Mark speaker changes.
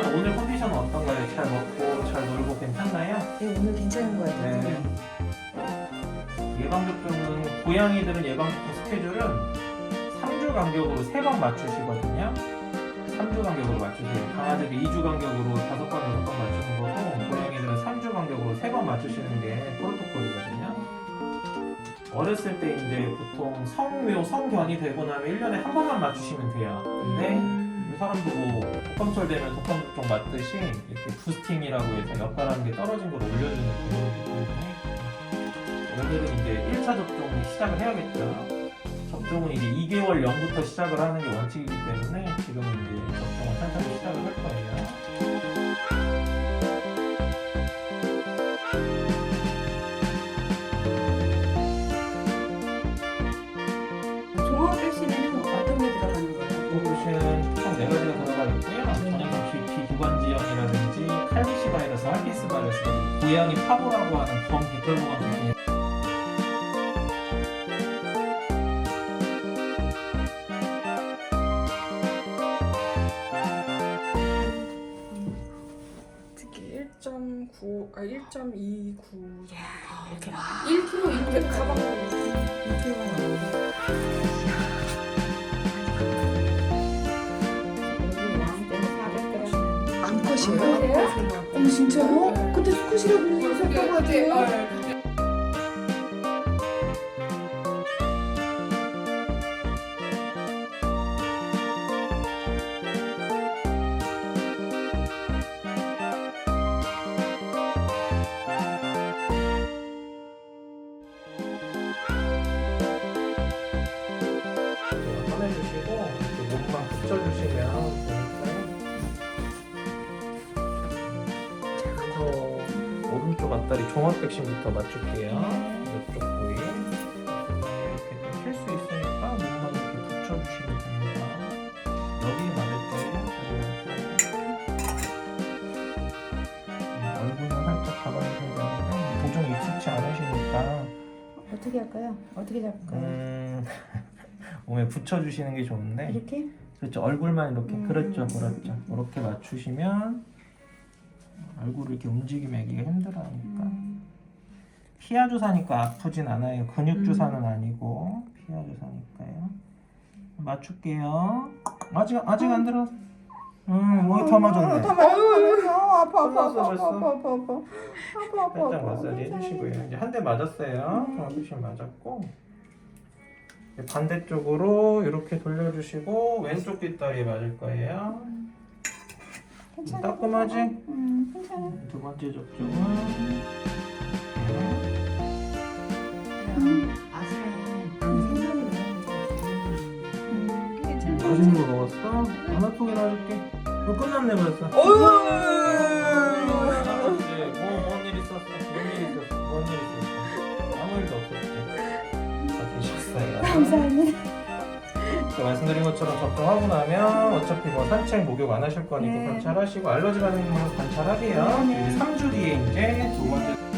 Speaker 1: 컨디션 오늘 컨디션은 어떤가요? 잘 먹고 잘 놀고 괜찮나요?
Speaker 2: 네, 오늘 괜찮은 것 같아요.
Speaker 1: 네. 예방접종은 고양이들은 예방접종 스케줄은 3주 간격으로 3번 맞추시거든요. 3주 간격으로 맞추세요. 강아지들 2주 간격으로 5번, 6번 맞추는 거고 고양이들은 3주 간격으로 3번 맞추시는 게 프로토콜이거든요. 어렸을 때 이제 보통 성묘, 성견이 되고 나면 1년에 한 번만 맞추시면 돼요. 근데 이 사람도 뭐 독감철 되면 독감 접종 맞듯이 이렇게 부스팅이라고 해서 역할하는 게 떨어진 걸 올려주는 기능이기 때문에 오늘은 이제 1차 접종 시작을 해야겠죠. 접종은 이제 2개월 전부터 시작을 하는 게 원칙이기 때문에 지금은 이제 접종을 천천히 시작을 할 거예요. 고양이 파고라고 하는 범대표보감 중에
Speaker 3: 특히 1.9, 아 1.29.
Speaker 2: 이렇게 아,
Speaker 3: 1kg 이렇게 가방. 1kg.
Speaker 2: 수컷이에요? 진짜요? 그때 수컷이라고
Speaker 1: 했었다고 하지? 앞다리 종합 백신부터 맞출게요. 이쪽 부위 이렇게 좀필수 있으니까 목만 이렇게 붙여주시면 됩니다. 여기 맞을. 음, 얼굴만 살짝 잡아주셔야 되는데 보정 익숙치 않으시니까
Speaker 2: 어떻게 할까요? 어떻게 잡을까요?
Speaker 1: 음, 몸에 붙여주시는 게 좋은데
Speaker 2: 이렇게?
Speaker 1: 그렇죠 얼굴만 이렇게
Speaker 2: 음.
Speaker 1: 그렇죠 그렇죠 이렇게 맞추시면 얼굴을 이렇게 움직이기가 힘들어하니까.
Speaker 2: 음.
Speaker 1: 피하 주사니까 아프진 않아요. 근육
Speaker 2: 음.
Speaker 1: 주사는 아니고 피하 주사니까요. 맞출게요. 아직 아직 안 들어. 음 목이 더 맞았네.
Speaker 2: 더 맞았어. 아파 아파 아파? 아파 아파 아파 아파. 아파 아파.
Speaker 1: 마사지 해주시고요. 이제 한 대 맞았어요. 종합백신 맞았고. 반대쪽으로 이렇게 돌려주시고 왼쪽 뒷다리 맞을 거예요
Speaker 2: 괜찮아.
Speaker 1: 따끔하지?
Speaker 2: 음 괜찮아.
Speaker 1: 두 번째 접종은
Speaker 2: 음.
Speaker 1: 맛있는 거 먹었어? 안 아프게 놔줄게 이거 끝났네 벌써 뭐뭔일 있었어? 뭔일 있었어? 뭔일 있었어? 아무 일도 없었지 다 되셨어요
Speaker 2: 감사합니다.
Speaker 1: 그 말씀드린 것처럼 접종하고 나면 어차피 뭐 산책 목욕 안 하실 거니까
Speaker 2: 네.
Speaker 1: 관찰하시고 알러지 반응만 관찰하게요.
Speaker 2: 네.
Speaker 1: 3주 뒤에 이제 두 번째